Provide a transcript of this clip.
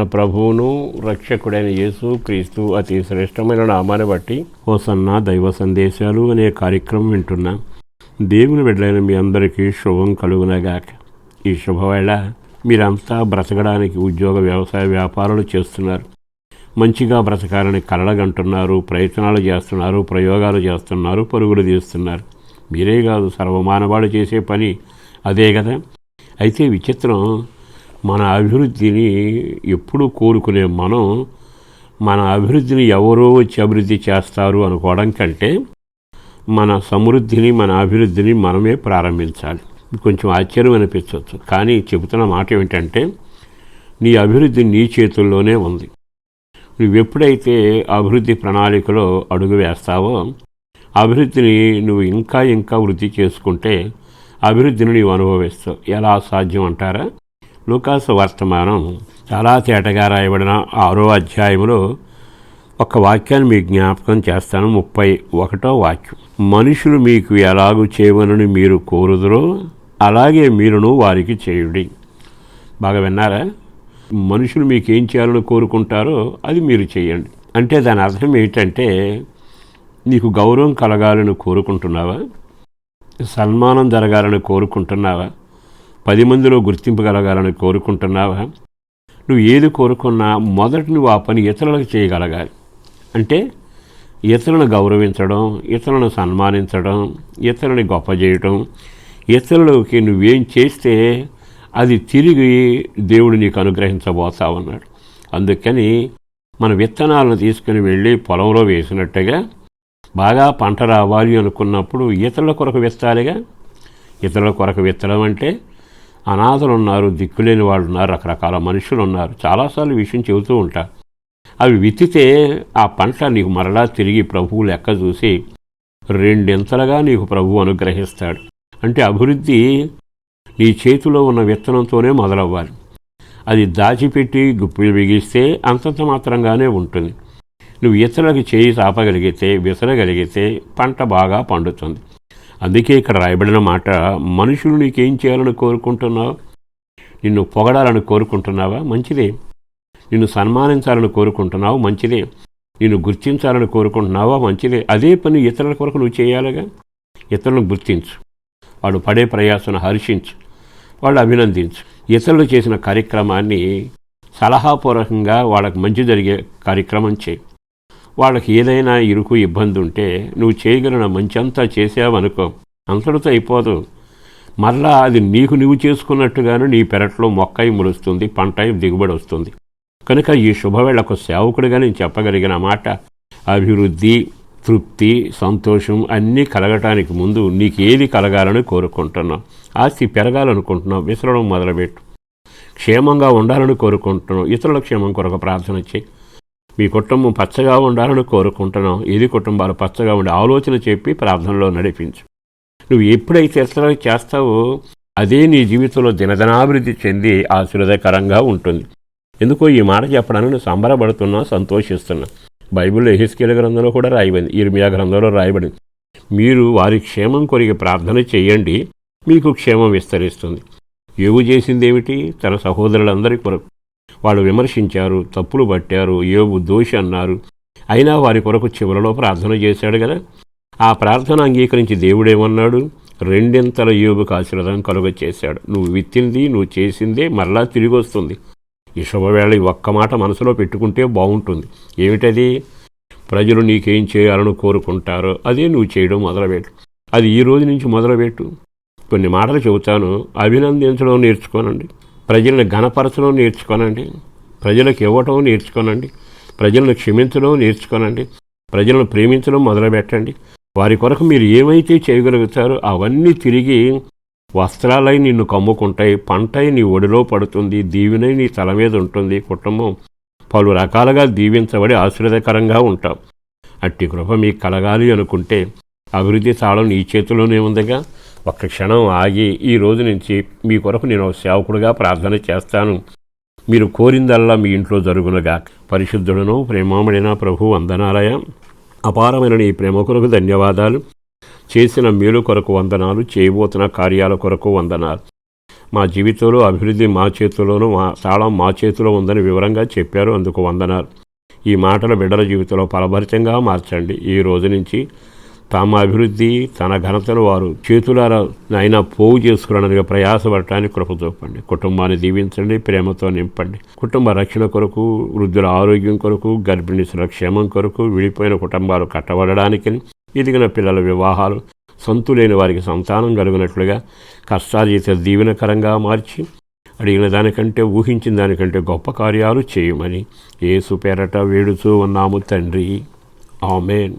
మన ప్రభువును రక్షకుడైన యేసు క్రీస్తు అతి శ్రేష్టమైన నామాన్ని బట్టి సన్న దైవ సందేశాలు అనే కార్యక్రమం వింటున్నా. దేవుని బిడ్డలైన మీ అందరికీ శుభం కలుగునగాక. ఈ శుభవేళ మీరంతా బ్రతకడానికి ఉద్యోగ వ్యవసాయ వ్యాపారాలు చేస్తున్నారు. మంచిగా బ్రతకాలని కలడగంటున్నారు ప్రయత్నాలు చేస్తున్నారు ప్రయోగాలు చేస్తున్నారు పరుగులు తీస్తున్నారు. మీరే కాదు సర్వమానవాడు చేసే పని అదే కదా. అయితే విచిత్రం మన అభివృద్ధిని ఎప్పుడూ కోరుకునే మనం మన అభివృద్ధిని ఎవరో వచ్చి అభివృద్ధి చేస్తారు అనుకోవడం కంటే మన సమృద్ధిని మన అభివృద్ధిని మనమే ప్రారంభించాలి. కొంచెం ఆశ్చర్యం అనిపించవచ్చు. కానీ చెబుతున్న మాట ఏమిటంటే నీ అభివృద్ధి నీ చేతుల్లోనే ఉంది. నువ్వు ఎప్పుడైతే అభివృద్ధి ప్రణాళికలో అడుగు వేస్తావో అభివృద్ధిని నువ్వు ఇంకా ఇంకా వృద్ధి చేసుకుంటే అభివృద్ధిని నీవు అనుభవిస్తావు. ఎలా సాధ్యం అంటారా? లూకాసు వర్తమానం చాలా తేటగా రాయబడిన ఆరో అధ్యాయంలో ఒక వాక్యాన్ని మీ జ్ఞాపకం చేస్తాను. ముప్పై ఒకటో వాక్యం. మనుషులు మీకు ఎలాగూ చేయవనని మీరు కోరుదురో అలాగే మీరును వారికి చేయుడి. బాగా విన్నారా? మనుషులు మీకు ఏం చేయాలని కోరుకుంటారో అది మీరు చేయండి. అంటే దాని అర్థం ఏంటంటే నీకు గౌరవం కలగాలని కోరుకుంటున్నావా? సన్మానం జరగాలని కోరుకుంటున్నావా? పది మందిలో గుర్తింపగలగాలని కోరుకుంటున్నావా? నువ్వు ఏది కోరుకున్నా మొదట నువ్వు ఆ పని ఇతరులకు చేయగలగాలి. అంటే ఇతరులను గౌరవించడం ఇతరులను సన్మానించడం ఇతరులని గొప్ప చేయడం ఇతరులకి నువ్వేం చేస్తే అది తిరిగి దేవుడు నీకు అనుగ్రహించబోతా ఉన్నాడు అందుకని మన విత్తనాలను తీసుకుని వెళ్ళి పొలంలో వేసినట్టుగా బాగా పంట రావాలి అనుకున్నప్పుడు ఇతరుల కొరకు విత్తాలిగా? ఇతరుల కొరకు విత్తడం అంటే అనాథలు ఉన్నారు దిక్కులేని వాళ్ళు ఉన్నారు రకరకాల మనుషులు ఉన్నారు. చాలాసార్లు విషయం చెబుతూ ఉంటా. అవి విత్తితే ఆ పంట నీకు మరలా తిరిగి ప్రభువు లెక్క చూసి రెండింతలుగా నీకు ప్రభువు అనుగ్రహిస్తాడు. అంటే అభివృద్ధి నీ చేతిలో ఉన్న విత్తనంతోనే మొదలవ్వాలి. అది దాచిపెట్టి గుప్పిలు బిగిస్తే అంతంత మాత్రంగానే ఉంటుంది. నువ్వు ఇతరులకు చేయి చాపగలిగితే విసరగలిగితే పంట బాగా పండుతుంది. అందుకే ఇక్కడ రాయబడిన మాట మనుషులు నీకేం చేయాలని కోరుకుంటున్నావు? నిన్ను పొగడాలని కోరుకుంటున్నావా? మంచిదే. నిన్ను సన్మానించాలని కోరుకుంటున్నావు? మంచిదే. నిన్ను గుర్తించాలని కోరుకుంటున్నావా? మంచిదే. అదే పని ఇతరుల కొరకు నువ్వు చేయాలిగా? ఇతరులను గుర్తించు. వాడు పడే ప్రయాసను హర్షించు. వాళ్ళు అభినందించు. ఇతరులు చేసిన కార్యక్రమాన్ని సలహాపూర్వకంగా వాళ్ళకి మంచి జరిగే కార్యక్రమం చేయి. వాళ్ళకి ఏదైనా ఇరుకు ఇబ్బంది ఉంటే నువ్వు చేయగలిగిన మంచి అంతా చేసావనుకో అంతటితో అయిపోదు. మరలా అది నీకు నువ్వు చేసుకున్నట్టుగాను నీ పెరట్లో మొక్కై ములుస్తుంది పంట దిగుబడి వస్తుంది. కనుక ఈ శుభవేళకు సేవకుడిగా నేను చెప్పగలిగిన మాట అభివృద్ధి తృప్తి సంతోషం అన్నీ కలగటానికి ముందు నీకు ఏది కలగాలని కోరుకుంటున్నావు. ఆస్తి పెరగాలనుకుంటున్నావు విసరడం మొదలుపెట్టు. క్షేమంగా ఉండాలని కోరుకుంటున్నావు. ఇతరుల క్షేమం కొరకు ప్రార్థన చేయి. మీ కుటుంబం పచ్చగా ఉండాలని కోరుకుంటున్నాం. ఇది కుటుంబాలు పచ్చగా ఉండే ఆలోచన చెప్పి ప్రార్థనలో నడిపించు. నువ్వు ఎప్పుడైతే ఇతరులకు చేస్తావో అదే నీ జీవితంలో దినదనాభివృద్ధి చెంది ఆశీర్వదకరంగా ఉంటుంది. ఎందుకో ఈ మాట చెప్పడానికి నువ్వు సంబరపడుతున్నా సంతోషిస్తున్నా. బైబిల్లో ఎహిస్కేల గ్రంథంలో కూడా రాయబడింది. ఇర్మియా గ్రంథంలో రాయబడింది. మీరు వారి క్షేమం కొరికి ప్రార్థన చేయండి. మీకు క్షేమం విస్తరిస్తుంది. ఏవు చేసిందేమిటి తన సహోదరులందరి కొరకు. వాళ్ళు విమర్శించారు తప్పులు పట్టారు యోగు దోషి అన్నారు. అయినా వారి కొరకు చివరిలో ప్రార్థన చేశాడు కదా ఆ ప్రార్థన అంగీకరించి దేవుడేమన్నాడు? రెండింతల యోగుకు ఆశీర్వాదం కలుగ చేశాడు. నువ్వు విత్తింది నువ్వు చేసిందే మరలా తిరిగి వస్తుంది. ఈ శుభవేళ ఈ ఒక్క మాట మనసులో పెట్టుకుంటే బాగుంటుంది ఏమిటది? ప్రజలు నీకేం చేయాలని కోరుకుంటారో అదే నువ్వు చేయడం మొదలుపెట్టు. అది ఈ రోజు నుంచి మొదలుపెట్టు. కొన్ని మాటలు చెబుతాను. అభినందించడం నేర్చుకోనండి. ప్రజల్ని ఘనపరచడం నేర్చుకోనండి. ప్రజలకు ఇవ్వటం నేర్చుకోనండి. ప్రజలను క్షమించడం నేర్చుకోనండి. ప్రజలను ప్రేమించడం మొదలుపెట్టండి. వారి కొరకు మీరు ఏమైతే చేయగలుగుతారో అవన్నీ తిరిగి వస్త్రాలై నిన్ను కమ్ముకుంటాయి. పంటై నీ ఒడిలో పడుతుంది. దీవెనై నీ తల మీద ఉంటుంది. కుటుంబం పలు రకాలుగా దీవించబడి ఆశీర్వదకరంగా ఉంటాం. అట్టి కృప మీకు కలగాలి అనుకుంటే అభివృద్ధి తాళం నీ చేతిలోనే ఉందిగా. ఒక్క క్షణం ఆగి ఈ రోజు నుంచి మీ కొరకు నేను ఒక ప్రార్థన చేస్తాను. మీరు కోరిందల్లా మీ ఇంట్లో జరుగునగా. పరిశుద్ధుడను ప్రేమాముడైన ప్రభు వందనాలయ. అపారమైన నీ ప్రేమ కొరకు ధన్యవాదాలు. చేసిన మేలు కొరకు వందనాలు చేయబోతున్న కార్యాల కొరకు వందనాలు. మా జీవితంలో అభివృద్ధి మా చేతిలోనూ మా తాళం మా చేతిలో ఉందని వివరంగా చెప్పారు. అందుకు వందనాలు. ఈ మాటలు బిడ్డల జీవితంలో ఫలభరితంగా మార్చండి. ఈ రోజు నుంచి తమ అభివృద్ధి తన ఘనతను వారు చేతులారా ఆయన పోగు చేసుకున్నట్టుగా ప్రయాసపడటానికి కృప చూపండి. కుటుంబాన్ని దీవించండి ప్రేమతో నింపండి. కుటుంబ రక్షణ కొరకు వృద్ధుల ఆరోగ్యం కొరకు గర్భిణీసుల క్షేమం కొరకు విడిపోయిన కుటుంబాలు కట్టబడడానికి ఎదిగిన పిల్లల వివాహాలు సంతులేని వారికి సంతానం కలుగునట్లుగా కష్టార్జిత దీవెనకరంగా మార్చి అడిగిన దానికంటే ఊహించిన దానికంటే గొప్ప కార్యాలు చేయమని ఏసు పేరట వేడుతూ ఉన్నాము తండ్రి. ఆమెన్.